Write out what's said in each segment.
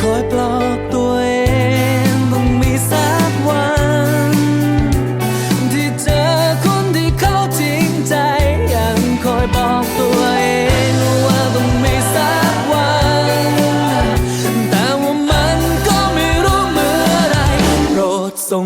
คอยปลอบตัวเองต้องมีสักวัน ที่เจอคนที่เขาจริงใจ ยังคอยบอกตัวเองว่าต้องมีสักวัน แต่ว่ามันก็ไม่รู้เมื่อไรโปรดส่ง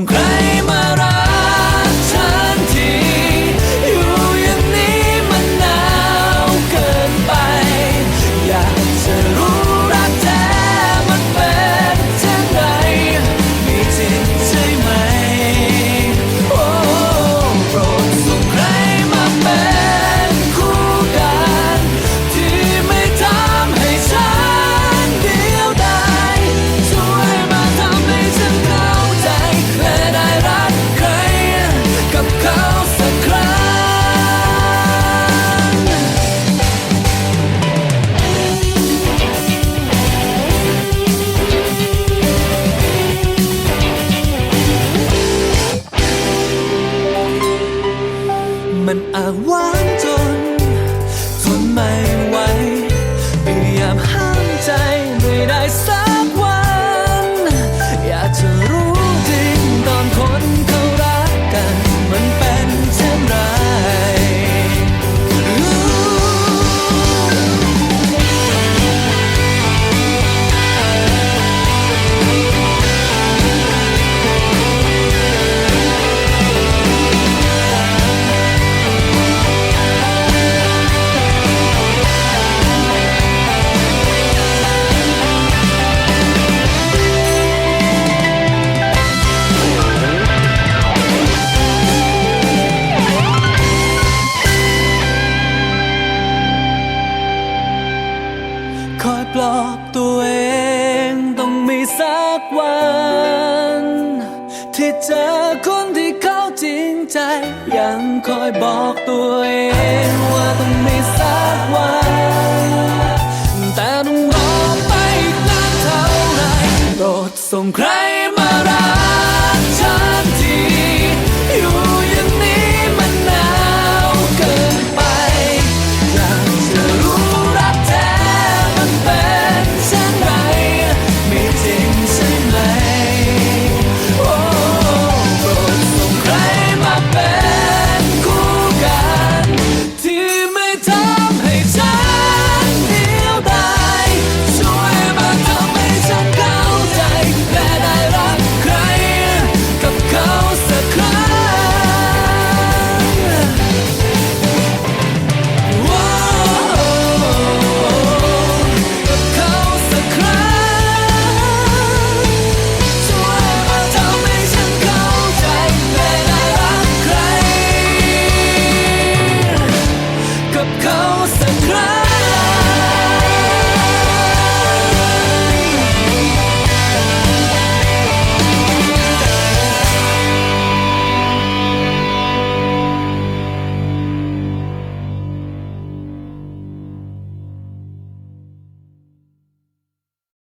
วัน ที่เจอคนที่เขาจริงใจ ยังคอยบอกตัวเองว่าต้องมีสักวันแต่ต้องรอไปอีกนานเท่าไหรโปรดส่งใครมารัก